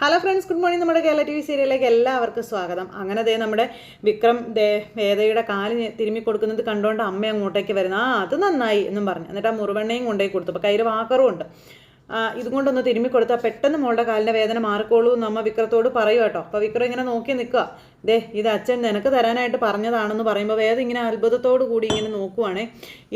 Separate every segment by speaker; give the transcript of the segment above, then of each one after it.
Speaker 1: Hello friends good morning നമ്മുടെ Kerala T V സീരിയലിലേക്ക് എല്ലാവർക്കും സ്വാഗതം. അങ്ങനെ ദേ നമ്മുടെ വിക്രം ദേ വേദയുടെ കാൽ തിരുമ്മി കൊടുക്കുന്നത് കണ്ടുകൊണ്ട് അമ്മ അങ്ങോട്ടേക്ക് വരുന്നു. ആ അത് നന്നായി എന്നും പറഞ്ഞു. എന്നിട്ട് ആ മുറിവെണ്ണയും കൊണ്ടുപോയി കൊടുത്തു. അപ്പോൾ കയ്യിൽ വാക്കറും ഉണ്ട്. ഇതുകൊണ്ടൊന്ന് ഇതും കൊണ്ടൊന്ന് തിരുമ്മി കൊടുത്താൽ പെട്ടെന്ന് മോളുടെ കാലിന്റെ വേദന മാറിക്കോളൂ എന്ന് അമ്മ വിക്രത്തോട് പറയും കേട്ടോ. അപ്പോൾ വിക്രം ഇങ്ങനെ നോക്കി നിൽക്കുക. ദേ ഇത് അച്ഛൻ നിനക്ക് തരാനായിട്ട് പറഞ്ഞതാണെന്ന് പറയുമ്പോൾ വേദം ഇങ്ങനെ അത്ഭുതത്തോടു കൂടി ഇങ്ങനെ നോക്കുവാണേ.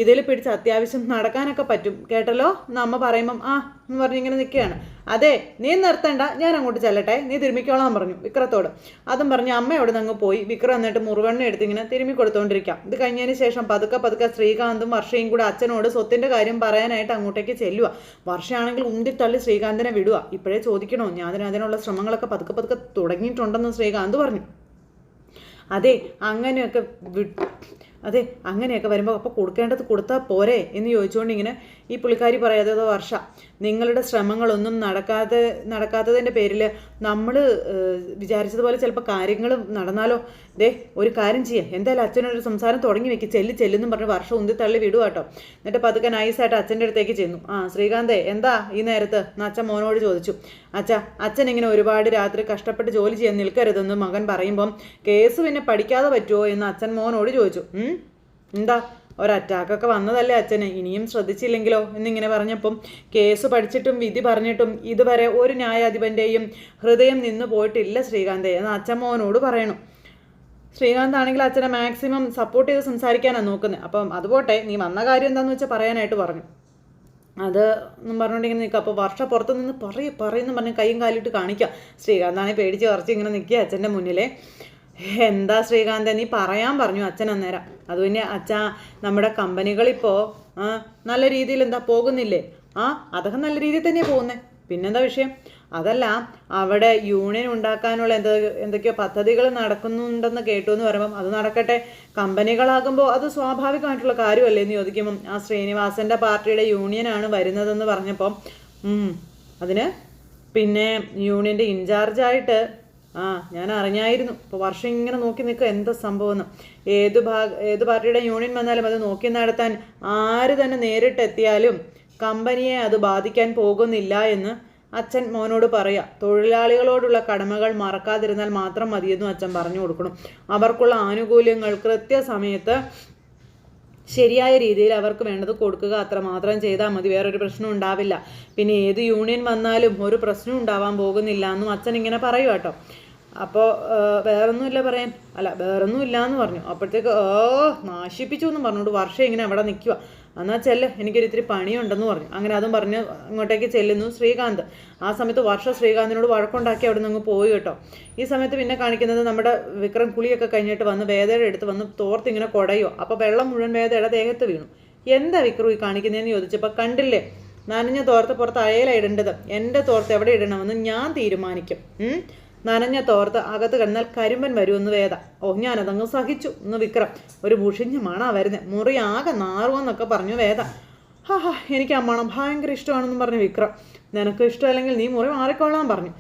Speaker 1: ഇതിൽ പിടിച്ച് അത്യാവശ്യം നടക്കാനൊക്കെ പറ്റും. കേട്ടല്ലോ? എന്ന് അമ്മ പറയുമ്പം ആ എന്ന് പറഞ്ഞ് ഇങ്ങനെ നിൽക്കുകയാണ്. അതെ നീ നിർത്തണ്ട. ഞാൻ അങ്ങോട്ട് ചെല്ലട്ടെ. നീ തിരുമ്മിക്കോളാൻ പറഞ്ഞു വിക്രത്തോട്. അതും പറഞ്ഞ് അമ്മയോട് അങ്ങ് പോയി. വിക്രം എന്നിട്ട് മുറുവെണ്ണ എടുത്ത് ഇങ്ങനെ തിരുമ്മി കൊടുത്തോണ്ടിരിക്കാം. ഇത് കഴിഞ്ഞതിന് ശേഷം പതുക്കെ പതുക്കെ ശ്രീകാന്തും വർഷയും കൂടെ അച്ഛനോട് സ്വത്തിന്റെ കാര്യം പറയാനായിട്ട് അങ്ങോട്ടേക്ക് ചെല്ലുക വർഷയാണെങ്കിൽ ഉന്തിത്തള്ളി ശ്രീകാന്തിനെ വിടുക ഇപ്പോഴേ ചോദിക്കണോ? ഞാൻ അതിന് അതിനുള്ള ശ്രമങ്ങളൊക്കെ പതുക്കെ പതുക്കെ തുടങ്ങിയിട്ടുണ്ടെന്ന് ശ്രീകാന്ത് പറഞ്ഞു. അതെ അങ്ങനെയൊക്കെ അതെ അങ്ങനെയൊക്കെ വരുമ്പോൾ അപ്പോൾ കൊടുക്കേണ്ടത് കൊടുത്താൽ പോരെ എന്ന് ചോദിച്ചുകൊണ്ട് ഇങ്ങനെ ഈ പുള്ളിക്കാരി പറയാതെ "അതോ വർഷ. നിങ്ങളുടെ ശ്രമങ്ങളൊന്നും നടക്കാതെ നടക്കാത്തതിന്റെ പേരിൽ നമ്മൾ വിചാരിച്ചതുപോലെ ചിലപ്പോൾ കാര്യങ്ങൾ നടന്നാലോ? ദേ ഒരു കാര്യം ചെയ്യാം. എന്തായാലും അച്ഛനൊരു സംസാരം തുടങ്ങി വെക്കി. ചെല്ലി ചെല്ലെന്നും പറഞ്ഞ് വർഷം ഉന്തി തള്ളി വിടുക കേട്ടോ എന്നിട്ട് പതുക്കെ നൈസായിട്ട് അച്ഛന്റെ അടുത്തേക്ക് ചെന്നു. ആ ശ്രീകാന്തേ എന്താ ഈ നേരത്ത്? എന്ന് അച്ഛൻ മോനോട് ചോദിച്ചു. അച്ഛ അച്ഛൻ ഇങ്ങനെ ഒരുപാട് രാത്രി കഷ്ടപ്പെട്ട് ജോലി ചെയ്യാൻ നിൽക്കരുതെന്ന് മകൻ പറയുമ്പം കേസ് പിന്നെ പഠിക്കാതെ പറ്റുമോ എന്ന് അച്ഛൻ മോനോട് ചോദിച്ചു. "ഉം, എന്താ ഒരു അറ്റാക്കൊക്കെ വന്നതല്ലേ അച്ഛന്? ഇനിയും ശ്രദ്ധിച്ചില്ലെങ്കിലോ? എന്നിങ്ങനെ പറഞ്ഞപ്പം കേസ് പഠിച്ചിട്ടും വിധി പറഞ്ഞിട്ടും ഇതുവരെ ഒരു ന്യായാധിപന്റെയും ഹൃദയം നിന്ന് പോയിട്ടില്ല ശ്രീകാന്ത് എന്ന് അച്ഛൻ മോനോട് പറയണു. ശ്രീകാന്ത് ആണെങ്കിൽ അച്ഛനെ മാക്സിമം സപ്പോർട്ട് ചെയ്ത് സംസാരിക്കാനാണ് നോക്കുന്നത് അപ്പം അതുപോട്ടെ നീ വന്ന കാര്യം എന്താണെന്ന് വെച്ചാൽ പറയാനായിട്ട് പറഞ്ഞു. അത് എന്നും പറഞ്ഞുകൊണ്ടിങ്ങനെ നിൽക്കുക അപ്പോൾ വർഷ പുറത്ത് നിന്ന് പറയും പറയുന്നു പറഞ്ഞ് കൈയും കാലിട്ട് കാണിക്കുക ശ്രീകാന്താണെങ്കിൽ പേടിച്ച് കുറച്ച് ഇങ്ങനെ നിൽക്കുക അച്ഛന്റെ മുന്നിലെ. എന്താ ശ്രീകാന്ത? നീ പറയാൻ പറഞ്ഞു അച്ഛൻ അന്നേരം. അത് പിന്നെ അച്ഛാ നമ്മുടെ കമ്പനികളിപ്പോൾ നല്ല രീതിയിൽ എന്താ പോകുന്നില്ലേ? ആ അതൊക്കെ നല്ല രീതിയിൽ തന്നെയാണ് പോകുന്നത് പിന്നെന്താ വിഷയം? അതല്ല അവിടെ യൂണിയൻ ഉണ്ടാക്കാനുള്ള എന്ത് എന്തൊക്കെയോ പദ്ധതികൾ നടക്കുന്നുണ്ടെന്ന് കേട്ടു എന്ന് പറയുമ്പം അത് നടക്കട്ടെ. കമ്പനികളാകുമ്പോൾ അത് സ്വാഭാവികമായിട്ടുള്ള കാര്യമല്ലേ എന്ന് ചോദിക്കുമ്പം ആ ശ്രീനിവാസന്റെ പാർട്ടിയുടെ യൂണിയനാണ് വരുന്നതെന്ന് പറഞ്ഞപ്പം അതിന് പിന്നെ യൂണിയന്റെ ഇൻചാർജായിട്ട് ആ ഞാൻ അറിഞ്ഞായിരുന്നു ഇപ്പോൾ വർഷം ഇങ്ങനെ നോക്കി നിൽക്കുക എന്താ സംഭവം എന്ന് ഏത് ഭാഗ ഏത് പാർട്ടിയുടെ യൂണിയൻ വന്നാലും അത് നോക്കി നടത്താൻ ആര് തന്നെ നേരിട്ടെത്തിയാലും കമ്പനിയെ അത് ബാധിക്കാൻ പോകുന്നില്ല എന്ന് അച്ഛൻ മോനോട് പറയുക തൊഴിലാളികളോടുള്ള കടമകൾ മറക്കാതിരുന്നാൽ മാത്രം മതിയെന്നും അച്ഛൻ പറഞ്ഞു കൊടുക്കണം. അവർക്കുള്ള ആനുകൂല്യങ്ങൾ കൃത്യസമയത്ത് ശരിയായ രീതിയിൽ അവർക്ക് വേണ്ടത് കൊടുക്കുക അത്ര മാത്രം ചെയ്താൽ മതി. വേറൊരു പ്രശ്നം ഉണ്ടാവില്ല. പിന്നെ ഏത് യൂണിയൻ വന്നാലും ഒരു പ്രശ്നം ഉണ്ടാവാൻ പോകുന്നില്ല എന്നും അച്ഛൻ ഇങ്ങനെ പറയുക കേട്ടോ അപ്പോൾ വേറൊന്നുമില്ല പറയാൻ. അല്ല വേറൊന്നും ഇല്ല എന്ന് പറഞ്ഞു. അപ്പോഴത്തേക്ക് ഓ നാശിപ്പിച്ചു എന്ന് പറഞ്ഞുകൊണ്ട് വർഷം ഇങ്ങനെ അവിടെ നിൽക്കുക എന്നാൽ ചെല്ല് എനിക്കൊരു ഇത്തിരി പണിയുണ്ടെന്ന് പറഞ്ഞു. അങ്ങനെ അതും പറഞ്ഞ് അങ്ങോട്ടേക്ക് ചെല്ലുന്നു ശ്രീകാന്ത്. ആ സമയത്ത് വർഷ ശ്രീകാന്തിനോട് വഴക്കുണ്ടാക്കി അവിടെ നിന്ന് പോയി കേട്ടോ. ഈ സമയത്ത് പിന്നെ കാണിക്കുന്നത് നമ്മുടെ വിക്രം കുളിയൊക്കെ കഴിഞ്ഞിട്ട് വന്ന് വേദയുടെ അടുത്ത് വന്ന് തോർത്ത് ഇങ്ങനെ കുടയോ അപ്പോൾ വെള്ളം മുഴുവൻ വേദയുടെ ദേഹത്ത് വീണു. എന്താ വിക്രം ഈ കാണിക്കുന്നതെന്ന് ചോദിച്ചപ്പോൾ കണ്ടില്ലേ? നനഞ്ഞ തോർത്ത് പുറത്ത് അയല ഇടേണ്ടത്. എന്റെ തോർത്ത് എവിടെ ഇടണമെന്ന് ഞാൻ തീരുമാനിക്കും? നനഞ്ഞ തോർത്ത് അകത്ത് കിടന്നാൽ കരിമ്പൻ വരുമെന്ന് വേദ. ഓ ഞാനതങ്ങ് സഹിച്ചു എന്ന് വിക്രം. ഒരു മുഷിഞ്ഞ മണാ വരുന്നത് മുറി ആകെ നാറുമെന്നൊക്കെ പറഞ്ഞു വേദ. ഹാ ഹാ എനിക്ക് ആ മണം ഭയങ്കര ഇഷ്ടമാണെന്ന് പറഞ്ഞു വിക്രം. നിനക്ക് ഇഷ്ടമല്ലെങ്കിൽ നീ മുറി മാറിക്കൊള്ളാൻ പറഞ്ഞു.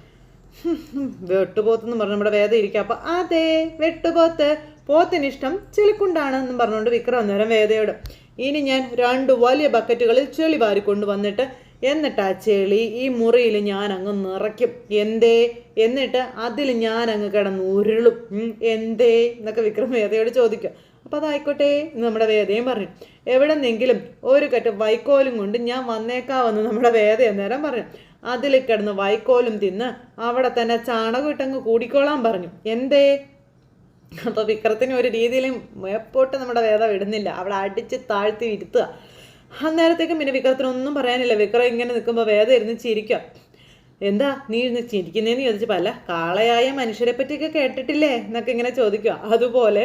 Speaker 1: വെട്ടുപോത്തെന്ന് പറഞ്ഞു നമ്മുടെ വേദ ഇരിക്കുക അപ്പം അതെ വെട്ടുപോത്ത്. പോത്തിനിഷ്ടം ചെളിക്കുണ്ടാണ് എന്നും പറഞ്ഞുകൊണ്ട് വിക്രം അന്നേരം വേദയോട് ഇനി ഞാൻ രണ്ട് വലിയ ബക്കറ്റുകളിൽ ചെളി വാരിക്കൊണ്ട് വന്നിട്ട് എന്നിട്ട് ആ ചെളി ഈ മുറിയിൽ ഞാൻ അങ്ങ് നിറയ്ക്കും. എന്തേ? എന്നിട്ട് അതിൽ ഞാൻ അങ്ങ് കിടന്ന് ഉരുളും. എന്തേ? എന്നൊക്കെ വിക്രം വേദയോട് ചോദിക്കും. അപ്പം അതായിക്കോട്ടെ എന്ന് നമ്മുടെ വേദയും പറഞ്ഞു. എവിടെ എവിടെന്നെങ്കിലും ഒരു കെട്ട് വൈക്കോലും കൊണ്ട് ഞാൻ വന്നേക്കാവെന്ന് നമ്മുടെ വേദ അന്നേരം പറഞ്ഞു. അതിൽ കിടന്ന് വൈക്കോലും തിന്ന് അവിടെ തന്നെ ചാണകം ഇട്ടങ്ങ് കൂടിക്കോളാൻ പറഞ്ഞു. എന്തേ? അപ്പോൾ വിക്രത്തിന് ഒരു രീതിയിലും എപ്പോട്ട് നമ്മുടെ വേദ വിടുന്നില്ല. അവളെ അടിച്ച് താഴ്ത്തി ഇരുത്തുക. അന്നേരത്തേക്കും പിന്നെ വിക്രത്തിനൊന്നും പറയാനില്ല. വിക്രം ഇങ്ങനെ നിൽക്കുമ്പോൾ വേദം ഇരുന്ന് ചിരിക്കാം. എന്താ നീ ഇരുന്ന് ചിരിക്കുന്നതെന്ന് ചോദിച്ചപ്പോൾ അല്ല കാളയായ മനുഷ്യരെ പറ്റിയൊക്കെ കേട്ടിട്ടില്ലേ എന്നൊക്കെ ഇങ്ങനെ ചോദിക്കുക അതുപോലെ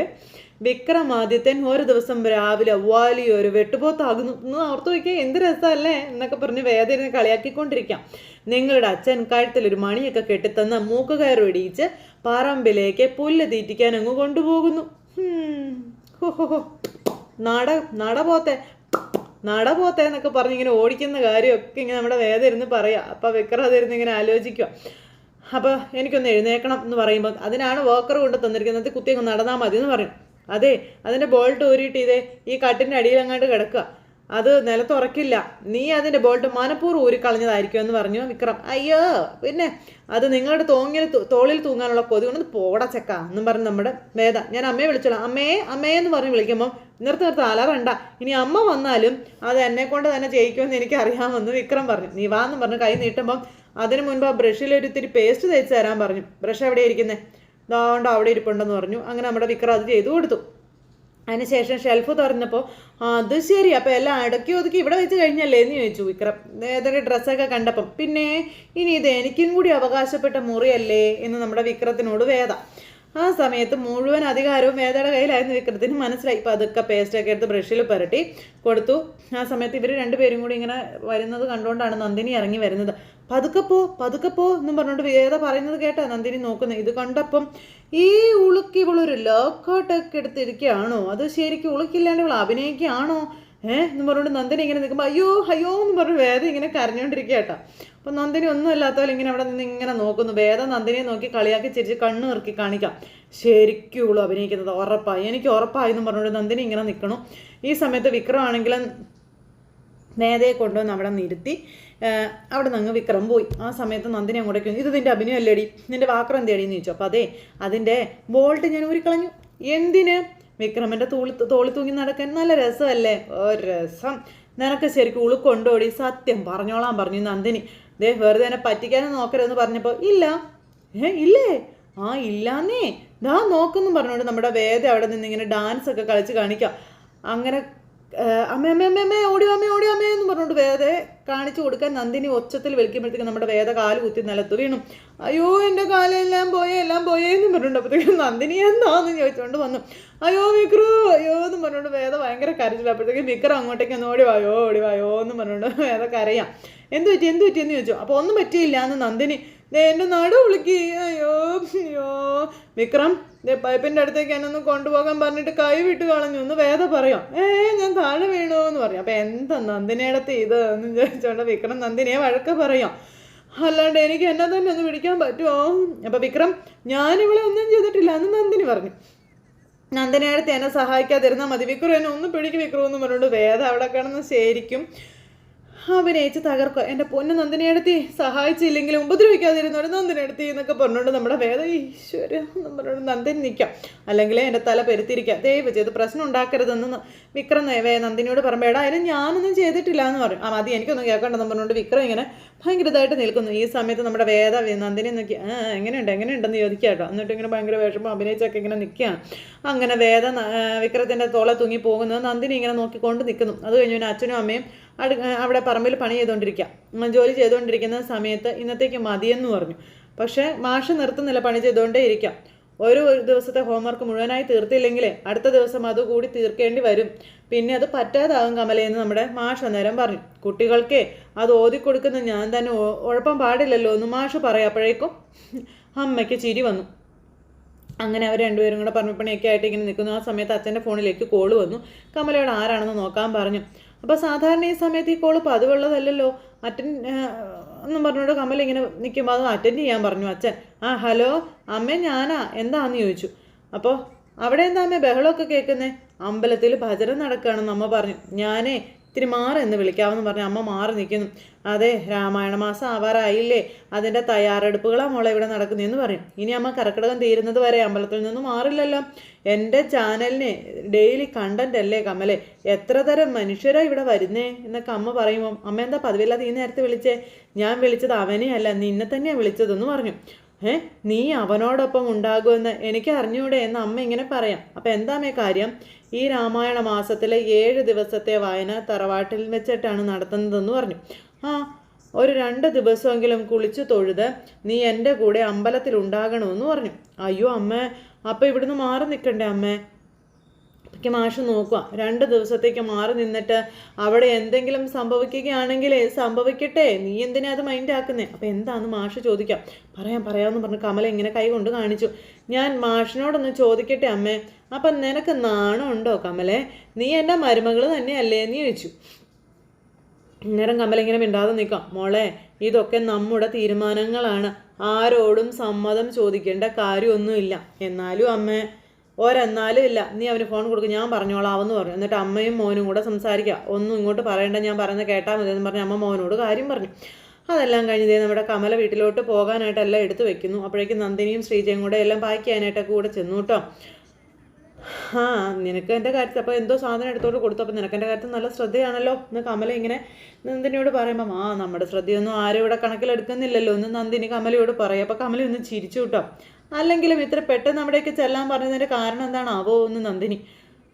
Speaker 1: വിക്രമാദിത്യൻ ഒരു ദിവസം രാവിലെ വലിയൊരു വെട്ടുപോത്താകുന്നു. എന്ന് ഓർത്ത് നോക്കിയാൽ എന്ത് രസമല്ലേ? എന്നൊക്കെ പറഞ്ഞ് വേദ ഇരുന്ന് കളിയാക്കിക്കൊണ്ടിരിക്കാം. നിങ്ങളുടെ അച്ഛൻ കഴുത്തിലൊരു മണിയൊക്കെ കെട്ടിത്തന്ന് മൂക്ക് കയറി ഇടിയിച്ച് പറമ്പിലേക്ക് പുല്ല് തീറ്റിക്കാൻ അങ്ങ് കൊണ്ടുപോകുന്നു. നട നട പോത്തെ. നട പോത്തെ എന്നൊക്കെ പറഞ്ഞ് ഇങ്ങനെ ഓടിക്കുന്ന കാര്യമൊക്കെ ഇങ്ങനെ നമ്മുടെ വേദ ഇരുന്ന് പറയാം. അപ്പം വിക്രം അതിരുന്ന് ഇങ്ങനെ ആലോചിക്കുക അപ്പോൾ എനിക്കൊന്ന് എഴുന്നേക്കണം എന്ന് പറയുമ്പോൾ അതിനാണ് വോക്കർ കൊണ്ട് തന്നിരിക്കുന്നത്. കുത്തി അങ്ങ് നടന്നാൽ മതി എന്ന് പറയും. അതെ അതിന്റെ ബോൾട്ട് ഊരിയിട്ട് ഇതേ ഈ കട്ടിന്റെ അടിയിൽ അങ്ങോട്ട് കിടക്കുക അത് നിലത്തുറക്കില്ല. നീ അതിന്റെ ബോൾട്ട് മനഃപൂർവം ഊരിക്കളഞ്ഞതായിരിക്കും എന്ന് പറഞ്ഞു വിക്രം. അയ്യോ പിന്നെ അത് നിങ്ങളുടെ തോങ്ങിൽ തോളിൽ തൂങ്ങാനുള്ള കൊതി കൊണ്ട് പോട ചെക്ക എന്നും പറഞ്ഞ് നമ്മുടെ വേദ. ഞാൻ അമ്മയെ വിളിച്ചോളാം. അമ്മയെ അമ്മേ എന്ന് പറഞ്ഞ് വിളിക്കുമ്പോൾ നിർത്ത് നിർത്ത് അലറണ്ട ഇനി അമ്മ വന്നാലും അത് എന്നെ കൊണ്ട് തന്നെ ചെയ്യിക്കുമെന്ന് എനിക്ക് അറിയാമെന്ന് വിക്രം പറഞ്ഞു. നീ വാ എന്ന് പറഞ്ഞ് കൈ നീട്ടുമ്പോൾ അതിന് മുൻപ് ആ ബ്രഷിൽ ഒരു ഇത്തിരി പേസ്റ്റ് തേച്ച് തരാൻ പറഞ്ഞു. ബ്രഷ് എവിടെ ഇരിക്കുന്നത് ഇതാണ്ട് അവിടെ ഇരിപ്പുണ്ടെന്ന് പറഞ്ഞു. അങ്ങനെ നമ്മുടെ വിക്രം അത് ചെയ്തു കൊടുത്തു. അതിനുശേഷം ഷെൽഫ് തുറന്നപ്പോൾ അത് ശരി അപ്പോൾ എല്ലാം അടക്കി ഒതുക്കി ഇവിടെ വെച്ച് കഴിഞ്ഞല്ലേ? എന്ന് ചോദിച്ചു വിക്രം. ഏതൊക്കെ ഡ്രസ്സൊക്കെ കണ്ടപ്പം പിന്നെ ഇനി ഇത് എനിക്കും കൂടി അവകാശപ്പെട്ട മുറിയല്ലേ? എന്ന് നമ്മുടെ വിക്രത്തിനോട് വേദ. ആ സമയത്ത് മുഴുവൻ അധികാരവും വേദയുടെ കയ്യിലായിരുന്നു വിക്രത്തിന് മനസ്സിലായി. ഇപ്പം അതൊക്കെ പേസ്റ്റൊക്കെ എടുത്ത് ബ്രഷിൽ പുരട്ടി കൊടുത്തു. ആ സമയത്ത് ഇവർ രണ്ടുപേരും കൂടി ഇങ്ങനെ വരുന്നത് കണ്ടുകൊണ്ടാണ് നന്ദിനി ഇറങ്ങി വരുന്നത്. പതുക്കെ പോ പതുക്കെ പോ എന്നും പറഞ്ഞുകൊണ്ട് വേദ പറയുന്നത് കേട്ടാ നന്ദിനി നോക്കുന്നത് ഇത് കണ്ടപ്പം ഈ ഉളുക്ക് ഇവളൊരു ലോക്കോട്ടൊക്കെ എടുത്തിരിക്കുകയാണോ? അത് ശരിക്കും ഉളുക്കില്ലാണ്ട് ഇവൾ അഭിനയിക്കുകയാണോ? ഏഹ് എന്ന് പറഞ്ഞുകൊണ്ട് നന്ദിനി ഇങ്ങനെ നിൽക്കുമ്പോൾ അയ്യോ അയ്യോ എന്ന് പറഞ്ഞു വേദ ഇങ്ങനെ കരഞ്ഞുകൊണ്ടിരിക്കുക കേട്ടോ. അപ്പം നന്ദിനി ഒന്നും അല്ലാത്തവരെ ഇങ്ങനെ അവിടെ നിന്ന് ഇങ്ങനെ നോക്കുന്നു. വേദ നന്ദിനിയെ നോക്കി കളിയാക്കി ചിരിച്ച് കണ്ണു ഇറക്കി കാണിക്കാം. ശരിക്കും ഉള്ളു അഭിനയിക്കുന്നത് ഉറപ്പായി. എനിക്ക് ഉറപ്പായി പറഞ്ഞുകൊണ്ട് നന്ദിനി ഇങ്ങനെ നിൽക്കണം. ഈ സമയത്ത് വിക്രമാണെങ്കിലും നേതയെ കൊണ്ടുവന്ന് അവിടെ നിർത്തി. അവിടെ നിന്ന് വിക്രം പോയി. ആ സമയത്ത് നന്ദിനി അങ്ങോട്ടേക്ക് ഇത് നിന്റെ അഭിനയം അല്ലേടി? നിന്റെ വാക്രം എന്തേടിന്ന് ചോദിച്ചു? അപ്പോൾ അതെ അതിന്റെ ബോൾട്ട് ഞാൻ ഊരിക്കളഞ്ഞു. എന്തിന്? വിക്രമന്റെ തോളി തോളി തൂങ്ങി നടക്കാൻ. നല്ല രസമല്ലേ? ഓ രസം. നിനക്ക് ശരിക്കും ഉളുക്കൊണ്ടോടി? സത്യം. പറഞ്ഞോളാൻ പറഞ്ഞു നന്ദിനി. ദേ വെറുതെ എന്നെ പറ്റിക്കാനും നോക്കരുതെന്ന് പറഞ്ഞപ്പോൾ ഇല്ല. ഏ ഇല്ലേ? ആ ഇല്ലാന്നേ. ദാ നോക്കുന്നു പറഞ്ഞോണ്ട് നമ്മുടെ വേദ അവിടെ നിന്ന് ഇങ്ങനെ ഡാൻസ് ഒക്കെ കളിച്ച് കാണിക്കാം. അങ്ങനെ അമ്മ അമ്മ അമ്മ അമ്മേ ഓടി അമ്മ ഓടി അമ്മേ എന്ന് പറഞ്ഞുകൊണ്ട് വേദെ കാണിച്ചു കൊടുക്കാൻ നന്ദിനി ഒച്ചത്തിൽ വിളിക്കുമ്പോഴത്തേക്കും നമ്മുടെ വേദ കാൽ കുത്തി നിലത്ത് വീണു. അയ്യോ എന്റെ കാലെല്ലാം പോയേ എല്ലാം പോയേ എന്ന് പറഞ്ഞുകൊണ്ട് അപ്പോഴത്തേക്കും നന്ദിനി എന്താന്ന് ചോദിച്ചുകൊണ്ട് വന്നു. അയ്യോ വിക്രു അയ്യോ എന്ന് പറഞ്ഞുകൊണ്ട് വേദ ഭയങ്കര കരച്ചില്ല അപ്പോഴത്തേക്കും വിക്രം അങ്ങോട്ടേക്ക് ഒന്ന് ഓടി വായോ ഓടി വായോ എന്ന് പറഞ്ഞുകൊണ്ട് വേദ കരയാം. എന്ത് പറ്റി എന്ത് പറ്റി എന്ന് ചോദിച്ചു. അപ്പോൾ ഒന്നും പറ്റിയില്ല എന്ന് നന്ദിനി എന്റെ നാട് വിളിക്ക്. അയ്യോ അയ്യോ. വിക്രം പൈപ്പിന്റെ അടുത്തേക്ക് എന്നെ ഒന്ന് കൊണ്ടുപോകാൻ പറഞ്ഞിട്ട് കൈ വിട്ട് കളഞ്ഞു. ഒന്ന് വേദ പറയാം? ഏ ഞാൻ താഴെ വീണു എന്ന് പറഞ്ഞു അപ്പം എന്താ നന്ദിനിയടത്ത് ഇത് എന്ന് ചോദിച്ചോണ്ട് വിക്രം നന്ദിനെ വഴക്ക് പറയാം. അല്ലാണ്ട് എനിക്ക് എന്നെ തന്നെ ഒന്ന് പിടിക്കാൻ പറ്റുമോ അപ്പം വിക്രം ഞാനിവിടെ ഒന്നും ചെയ്തിട്ടില്ല എന്ന് നന്ദിനി പറഞ്ഞു. നന്ദനയടുത്ത് എന്നെ സഹായിക്കാതിരുന്നാൽ മതി. വിക്രു എന്നെ ഒന്ന് പിടിക്കും വിക്രു എന്ന് പറഞ്ഞുകൊണ്ട് വേദ അവിടെ കിടന്ന് ശരിക്കും അഭിനയിച്ച് തകർക്കുക എന്റെ പൊന്ന് നന്ദിനിയെടുത്തി സഹായിച്ചില്ലെങ്കിൽ ഉപദ്രവിക്കാതിരുന്നോട് നന്ദിനെടുത്തി എന്നൊക്കെ പറഞ്ഞുകൊണ്ട് നമ്മുടെ വേദ ഈശ്വര പറഞ്ഞുകൊണ്ട് നന്ദിനി നിൽക്കാം. അല്ലെങ്കിൽ എന്റെ തല പെരുത്തിരിക്കാം ദയവ് ചെയ്ത് പ്രശ്നം ഉണ്ടാക്കരുതെന്ന് വിക്രം വേ നന്ദിനിയോട് പറയുമ്പോൾ എടാ അതിന് ഞാനൊന്നും ചെയ്തിട്ടില്ല എന്ന് പറയും. ആ മതി എനിക്കൊന്നും കേൾക്കണ്ടെന്ന് പറഞ്ഞുകൊണ്ട് വിക്രം ഇങ്ങനെ ഭയങ്കര ഇതായിട്ട് നിൽക്കുന്നു. ഈ സമയത്ത് നമ്മുടെ വേദ നന്ദിനി നോക്കി എങ്ങനെയുണ്ട് എങ്ങനെയുണ്ടെന്ന് ചോദിക്കുക കേട്ടോ. എന്നിട്ട് ഇങ്ങനെ ഭയങ്കര വിഷമം അഭിനയിച്ചൊക്കെ ഇങ്ങനെ നിൽക്കുകയാണ് അങ്ങനെ വേദ വിക്രത്തിന്റെ തോളെ തൂങ്ങി പോകുന്നത് നന്ദിനി ഇങ്ങനെ നോക്കിക്കൊണ്ട് നിൽക്കുന്നു. അത് കഴിഞ്ഞ് അച്ഛനും അമ്മയും അവിടെ പറമ്പിൽ പണി ചെയ്തുകൊണ്ടിരിക്കുക ജോലി ചെയ്തുകൊണ്ടിരിക്കുന്ന സമയത്ത് ഇന്നത്തേക്ക് മതിയെന്ന് പറഞ്ഞു. പക്ഷേ മാഷ് നിർത്തുന്നില്ല പണി ചെയ്തുകൊണ്ടേ ഇരിക്കാം. ഒരു ദിവസത്തെ ഹോംവർക്ക് മുഴുവനായി തീർത്തില്ലെങ്കിൽ അടുത്ത ദിവസം അതുകൂടി തീർക്കേണ്ടി വരും. പിന്നെ അത് പറ്റാതാകും കമലയെന്ന് നമ്മുടെ മാഷ് അന്നേരം പറഞ്ഞു. കുട്ടികൾക്ക് അത് ഓതിക്കൊടുക്കുന്ന ഞാൻ തന്നെ ഉഴപ്പം പാടില്ലല്ലോ എന്ന് മാഷ് പറയാപ്പോഴേക്കും അമ്മയ്ക്ക് ചിരി വന്നു. അങ്ങനെ അവർ രണ്ടുപേരും കൂടെ പറമ്പിപ്പണിയൊക്കെ ആയിട്ട് ഇങ്ങനെ നിൽക്കുന്നു. ആ സമയത്ത് അച്ഛന്റെ ഫോണിലേക്ക് കോൾ വന്നു. കമലയോട് ആരാണെന്ന് നോക്കാൻ പറഞ്ഞു. അപ്പോൾ സാധാരണ ഈ സമയത്ത് ഈ കോൾ പതിവുള്ളതല്ലല്ലോ. അറ്റൻഡ് എന്നും പറഞ്ഞുകൊണ്ട് കമൽ ഇങ്ങനെ നിൽക്കുമ്പോൾ അത് അറ്റൻഡ് ചെയ്യാൻ പറഞ്ഞു അച്ഛൻ. ആ ഹലോ അമ്മ ഞാനാ എന്താന്ന് ചോദിച്ചു. അപ്പോൾ അവിടെ എന്താ അമ്മ ബഹളമൊക്കെ കേൾക്കുന്നേ അമ്പലത്തിൽ ഭജന നടക്കുകയാണെന്ന് അമ്മ പറഞ്ഞു. ഞാനേ ഇത്തിരി മാറി എന്ന് വിളിക്കാമെന്ന് പറഞ്ഞ് അമ്മ മാറി നിൽക്കുന്നു. അതെ രാമായണ മാസം ആവാറായില്ലേ? അതിന്റെ തയ്യാറെടുപ്പുകളാണ് മോളെ ഇവിടെ നടക്കുന്നതെന്ന് പറയും. ഇനി അമ്മ കർക്കിടകം തീരുന്നത് വരെ അമ്പലത്തിൽ നിന്ന് മാറില്ലല്ലോ. എന്റെ ചാനലിന് ഡെയിലി കണ്ടന്റ് അല്ലേ കമലെ? എത്ര തരം മനുഷ്യരാണ് ഇവിടെ വരുന്നേ? എന്നൊക്കെ അമ്മ പറയുമ്പോൾ അമ്മ എന്താ പതിവില്ലാതെ ഈ നേരത്തെ വിളിച്ചേ? ഞാൻ വിളിച്ചത് അവനെയല്ല നിന്നെ തന്നെയാണ് വിളിച്ചതെന്ന് പറഞ്ഞു. ഏ? നീ അവനോടൊപ്പം ഉണ്ടാകുമെന്ന് എനിക്ക് അറിഞ്ഞൂടെ എന്ന് അമ്മ ഇങ്ങനെ പറയാം. അപ്പം എന്താമേ കാര്യം? ഈ രാമായണ മാസത്തിലെ ഏഴ് ദിവസത്തെ വായന തറവാട്ടിൽ വെച്ചിട്ടാണ് നടത്തുന്നതെന്ന് പറഞ്ഞു. ആ ഒരു രണ്ട് ദിവസമെങ്കിലും കുളിച്ചു തൊഴുത് നീ എന്റെ കൂടെ അമ്പലത്തിൽ ഉണ്ടാകണമെന്ന് പറഞ്ഞു. അയ്യോ അമ്മ അപ്പം ഇവിടുന്ന് മാറി നിൽക്കണ്ടേ അമ്മേ? അപ്പൊക്ക് മാഷ് നോക്കുക. രണ്ട് ദിവസത്തേക്ക് മാറി നിന്നിട്ട് അവിടെ എന്തെങ്കിലും സംഭവിക്കുകയാണെങ്കിൽ സംഭവിക്കട്ടെ. നീ എന്തിനാ അത് മൈൻഡ് ആക്കുന്നേ? അപ്പം എന്താന്ന് മാഷ് ചോദിക്കാം. പറയാം പറയാമെന്ന് പറഞ്ഞ് കമല ഇങ്ങനെ കൈ കൊണ്ട് കാണിച്ചു. ഞാൻ മാഷിനോടൊന്ന് ചോദിക്കട്ടെ അമ്മേ? അപ്പം നിനക്ക് നാണമുണ്ടോ കമലെ? നീ എന്റെ മരുമകൾ തന്നെയല്ലേ എന്ന് ചോദിച്ചു. അന്നേരം കമല ഇങ്ങനെ മിണ്ടാതെ നിൽക്കാം. മോളെ ഇതൊക്കെ നമ്മുടെ തീരുമാനങ്ങളാണ്. ആരോടും സമ്മതം ചോദിക്കേണ്ട കാര്യമൊന്നുമില്ല. എന്നാലും അമ്മ ഒരെന്നാലും ഇല്ല. നീ അവന് ഫോൺ കൊടുക്കും. ഞാൻ പറഞ്ഞോളാം എന്ന് പറഞ്ഞു. എന്നിട്ട് അമ്മയും മോനും കൂടെ സംസാരിക്കുക ഒന്നും ഇങ്ങോട്ട് പറയണ്ട. ഞാൻ പറയുന്നത് കേട്ടാൽ മതി എന്ന് പറഞ്ഞ് അമ്മ മോനോട് കാര്യം പറഞ്ഞു. അതെല്ലാം കഴിഞ്ഞതേ നമ്മുടെ കമല വീട്ടിലോട്ട് പോകാനായിട്ടെല്ലാം എടുത്തു വെക്കുന്നു. അപ്പോഴേക്കും നന്ദിനിയും ശ്രീജയും കൂടെ എല്ലാം പാക്ക് ചെയ്യാനായിട്ടൊക്കെ കൂടെ ചെന്നു കേട്ടോ ആ നിനക്ക് എന്റെ കാര്യത്തിൽ അപ്പോൾ എന്തോ സാധനം എടുത്തോട്ട് കൊടുത്തു. അപ്പോൾ നിനക്ക് എന്റെ കാര്യത്തിൽ നല്ല ശ്രദ്ധയാണല്ലോ. എന്ന് കമല ഇങ്ങനെ നന്ദിനിയോട് പറയുമ്പം ആ നമ്മുടെ ശ്രദ്ധയൊന്നും ആരും ഇവിടെ കണക്കിലെടുക്കുന്നില്ലല്ലോ എന്ന് നന്ദിനി കമലയോട് പറയും. അപ്പോൾ കമല ഒന്ന് ചിരിച്ചു കേട്ടോ അല്ലെങ്കിലും ഇത്ര പെട്ടെന്ന് അവിടേക്ക് ചെല്ലാൻ പറഞ്ഞതിന്റെ കാരണം എന്താണാവോ എന്ന് നന്ദിനി.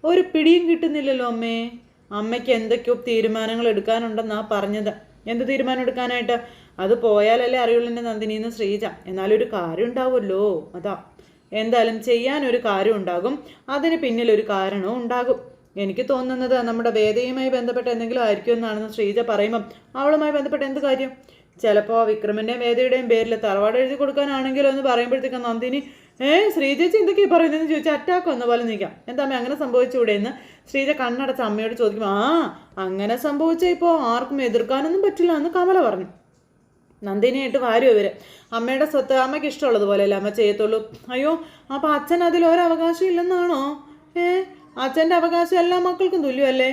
Speaker 1: ഒരു പിടിയും കിട്ടുന്നില്ലല്ലോ അമ്മേ. അമ്മയ്ക്ക് എന്തൊക്കെയോ തീരുമാനങ്ങൾ എടുക്കാനുണ്ടെന്നാണ് പറഞ്ഞത്. എന്ത് തീരുമാനം എടുക്കാനായിട്ട്? അത് പോയാലല്ലേ അറിയുള്ളൂ എന്റെ നന്ദിനി എന്ന് ശ്രീജ. എന്നാലൊരു കാര്യം ഉണ്ടാവുമല്ലോ. അതാ. എന്തായാലും ചെയ്യാനൊരു കാര്യം ഉണ്ടാകും. അതിന് പിന്നിലൊരു കാരണവും ഉണ്ടാകും. എനിക്ക് തോന്നുന്നത് നമ്മുടെ വേദയുമായി ബന്ധപ്പെട്ട എന്തെങ്കിലും ആയിരിക്കും എന്നാണെന്ന് ശ്രീജ പറയുമ്പം അവളുമായി ബന്ധപ്പെട്ട എന്ത് കാര്യം? ചിലപ്പോൾ വിക്രമന്റെയും വേദയുടെയും പേരിൽ തറവാട് എഴുതി കൊടുക്കാനാണെങ്കിലും എന്ന് പറയുമ്പോഴത്തേക്കും നന്ദിനി ഏ ശ്രീജേച്ചി എന്തൊക്കെയാ പറയുന്നതെന്ന് ചോദിച്ചാൽ അറ്റാക്ക് വന്ന പോലെ നിൽക്കാം. എന്താ അമ്മ അങ്ങനെ സംഭവിച്ചുകൂടെ എന്ന് ശ്രീജ കണ്ണടച്ച അമ്മയോട് ചോദിക്കും ആ അങ്ങനെ സംഭവിച്ച ഇപ്പോൾ ആർക്കും എതിർക്കാനൊന്നും പറ്റില്ല എന്ന് കമല പറഞ്ഞു. നന്ദിനിയായിട്ട് വാരും ഇവർ. അമ്മയുടെ സ്വത്ത് അമ്മയ്ക്ക് ഇഷ്ടമുള്ളതുപോലെയല്ലേ അമ്മ ചെയ്യത്തുള്ളൂ. അയ്യോ അപ്പം അച്ഛൻ അതിൽ ഒരവകാശം ഇല്ലെന്നാണോ? ഏ അച്ഛന്റെ അവകാശം എല്ലാ മക്കൾക്കും തുല്യമല്ലേ?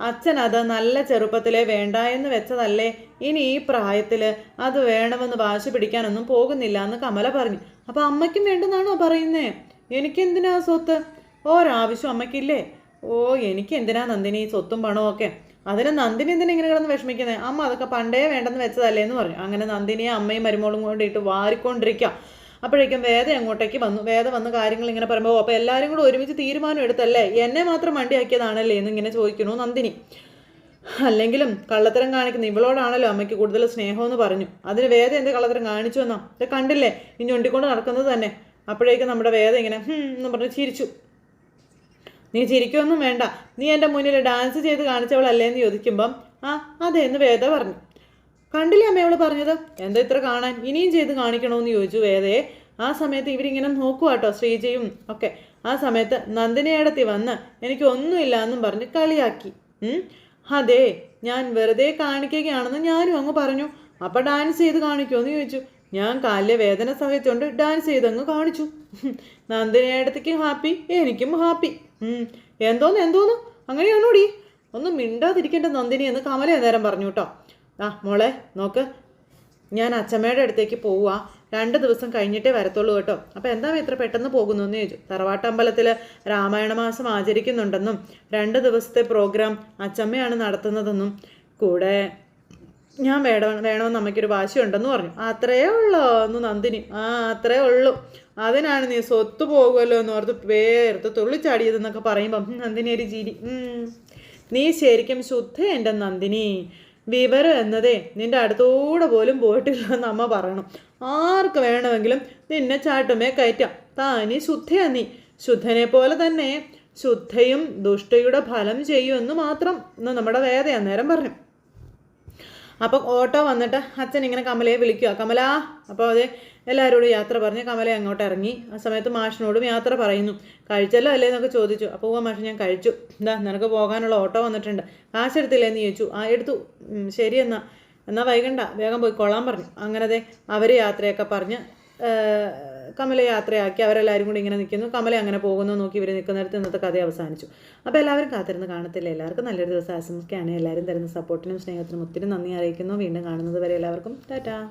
Speaker 1: അച്ഛൻ അത് നല്ല ചെറുപ്പത്തിലേ വേണ്ട എന്ന് വെച്ചതല്ലേ. ഇനി ഈ പ്രായത്തിൽ അത് വേണമെന്ന് വാശി പിടിക്കാനൊന്നും പോകുന്നില്ല എന്ന് കമല പറഞ്ഞു. അപ്പം അമ്മയ്ക്കും വേണ്ടെന്നാണോ പറയുന്നേ? എനിക്കെന്തിനാ സ്വത്ത്? ഒരാവശ്യം അമ്മയ്ക്കില്ലേ? ഓ എനിക്ക് എന്തിനാ നന്ദിനി സ്വത്തും പണവും ഒക്കെ? അതിന് നന്ദിനി എന്തിനാ ഇങ്ങനെ കിടന്ന് വിഷമിക്കുന്നത് അമ്മ അതൊക്കെ പണ്ടേ വേണ്ടെന്ന് വെച്ചതല്ലേ എന്ന് പറഞ്ഞു. അങ്ങനെ നന്ദിനിയെ അമ്മയും മരുമോളും കൊണ്ടിട്ട് വാരിക്കൊണ്ടിരിക്കുക അപ്പോഴേക്കും വേദ അങ്ങോട്ടേക്ക് വന്നു. വേദ വന്ന് കാര്യങ്ങൾ ഇങ്ങനെ പറയുമ്പോൾ അപ്പോൾ എല്ലാവരും കൂടെ ഒരുമിച്ച് തീരുമാനം എടുത്തല്ലേ? എന്നെ മാത്രം വണ്ടിയാക്കിയതാണല്ലേ എന്ന് ഇങ്ങനെ ചോദിക്കണു നന്ദിനി. അല്ലെങ്കിലും കള്ളത്തരം കാണിക്കുന്ന ഇവളോടാണല്ലോ അമ്മയ്ക്ക് കൂടുതൽ സ്നേഹമെന്ന് പറഞ്ഞു. അതിന് വേദ എന്ത് കള്ളത്തരം കാണിച്ചു എന്നാ? ഇത് കണ്ടില്ലേ? ഈ ഞൊണ്ടിക്കൊണ്ട് നടക്കുന്നത് തന്നെ. അപ്പോഴേക്കും നമ്മുടെ വേദ ഇങ്ങനെ എന്ന് പറഞ്ഞ് ചിരിച്ചു. നീ ചിരിക്കൊന്നും വേണ്ട. നീ എന്റെ മുന്നിൽ ഡാൻസ് ചെയ്ത് കാണിച്ചവളല്ലേ? എന്ന് ചോദിക്കുമ്പം ആ അതെ എന്ന് വേദ പറഞ്ഞു. കണ്ടില്ലേ അമ്മ അവൾ പറഞ്ഞത്? എന്താ ഇത്ര കാണാൻ? ഇനിയും ചെയ്ത് കാണിക്കണമെന്ന് ചോദിച്ചു വേദയെ. ആ സമയത്ത് ഇവരിങ്ങനെ നോക്കുക കേട്ടോ ശ്രീജയും ഒക്കെ. ആ സമയത്ത് നന്ദിനിയടത്തി വന്ന് എനിക്ക് ഒന്നുമില്ല എന്നും പറഞ്ഞ് കളിയാക്കി. അതെ ഞാൻ വെറുതെ കാണിക്കുകയാണെന്ന് ഞാനും അങ്ങ് പറഞ്ഞു. അപ്പം ഡാൻസ് ചെയ്ത് കാണിക്കുമോ എന്ന് ചോദിച്ചു. ഞാൻ കാലിലെ വേദന സഹിച്ചുകൊണ്ട് ഡാൻസ് ചെയ്തങ്ങ് കാണിച്ചു. നന്ദിനിയടത്തേക്ക് ഹാപ്പി എനിക്കും ഹാപ്പി. എന്തോന്ന് എന്തോന്ന്? അങ്ങനെയാണോടി? ഒന്നും മിണ്ടാതിരിക്കേണ്ട നന്ദിനി എന്ന് കമല നേരം പറഞ്ഞു കേട്ടോ. ആ മോളെ നോക്ക്. ഞാൻ അച്ഛമ്മയുടെ അടുത്തേക്ക് പോവുക രണ്ട് ദിവസം കഴിഞ്ഞിട്ടേ വരത്തുള്ളൂ കേട്ടോ. അപ്പോൾ എന്താ ഇത്ര പെട്ടെന്ന് പോകുന്നു എന്ന് ചോദിച്ചു. തറവാട്ടമ്പലത്തിൽ രാമായണ മാസം ആചരിക്കുന്നുണ്ടെന്നും രണ്ട് ദിവസത്തെ പ്രോഗ്രാം അച്ചമ്മയാണ് നടത്തുന്നതെന്നും കൂടെ ഞാൻ വേണം വേണമെന്ന് അമ്മയ്ക്കൊരു വാശിയുണ്ടെന്ന് പറഞ്ഞു. അത്രേ ഉള്ളോ? എന്ന് നന്ദിനി. ആ അത്രേ ഉള്ളൂ. അതിനാണ് നീ സ്വത്ത് പോകുമല്ലോ എന്ന് ഓർത്ത് പേർത്ത് തുള്ളിച്ചാടിയതെന്നൊക്കെ പറയുമ്പം നന്ദിനി ഒരു ചിരി നീ ശരിക്കും ശുദ്ധ എന്റെ നന്ദിനി. വിവരം എന്നതേ നിന്റെ അടുത്തൂടെ പോലും പോയിട്ടില്ല എന്ന് അമ്മ പറയണം. ആർക്ക് വേണമെങ്കിലും നിന്നെ ചാട്ടുമേ കയറ്റാം. താനി ശുദ്ധയാ നീ. ശുദ്ധനെ പോലെ തന്നെ ശുദ്ധയും ദുഷ്ടയുടെ ഫലം ചെയ്യുമെന്ന് മാത്രം എന്ന് നമ്മുടെ വേദ അന്നേരം പറഞ്ഞു. അപ്പം ഓട്ടോ വന്നിട്ട് അച്ഛൻ ഇങ്ങനെ കമലയെ വിളിക്കുക കമല അപ്പോൾ അത് എല്ലാവരോടും യാത്ര പറഞ്ഞ് കമല അങ്ങോട്ട് ഇറങ്ങി ആ സമയത്ത് മാഷിനോടും യാത്ര പറയുന്നു. കഴിച്ചല്ലോ അല്ലേ? എന്നൊക്കെ ചോദിച്ചു. അപ്പോൾ ആ മാഷ് ഞാൻ കഴിച്ചു. എന്താ നിനക്ക് പോകാനുള്ള ഓട്ടോ വന്നിട്ടുണ്ട്. കാശെടുത്തില്ലേ എന്ന് ചോദിച്ചു. ആ എടുത്തു. ശരി എന്നാ. എന്നാൽ വൈകണ്ട. വേഗം പോയി കൊള്ളാൻ പറഞ്ഞു. അങ്ങനെ ദേ അവർ യാത്രയൊക്കെ പറഞ്ഞ് കമല യാത്രയാക്കി. അവരെല്ലാവരും കൂടി ഇങ്ങനെ നിൽക്കുന്നു. കമല അങ്ങനെ പോകുന്നു. നോക്കി ഇവർ നിൽക്കുന്നിടത്ത് ഇന്നത്തെ കഥ അവസാനിച്ചു. അപ്പോൾ എല്ലാവരും കാത്തിരുന്ന് കാണത്തില്ല. എല്ലാവർക്കും നല്ലൊരു ദിവസം ആശംസിക്കുകയാണ്. എല്ലാവരും തരുന്ന സപ്പോർട്ടിനും സ്നേഹത്തിനും ഒത്തിരി നന്ദി അറിയിക്കുന്നു. വീണ്ടും കാണുന്നത് വരെ എല്ലാവർക്കും. ടാറ്റാ.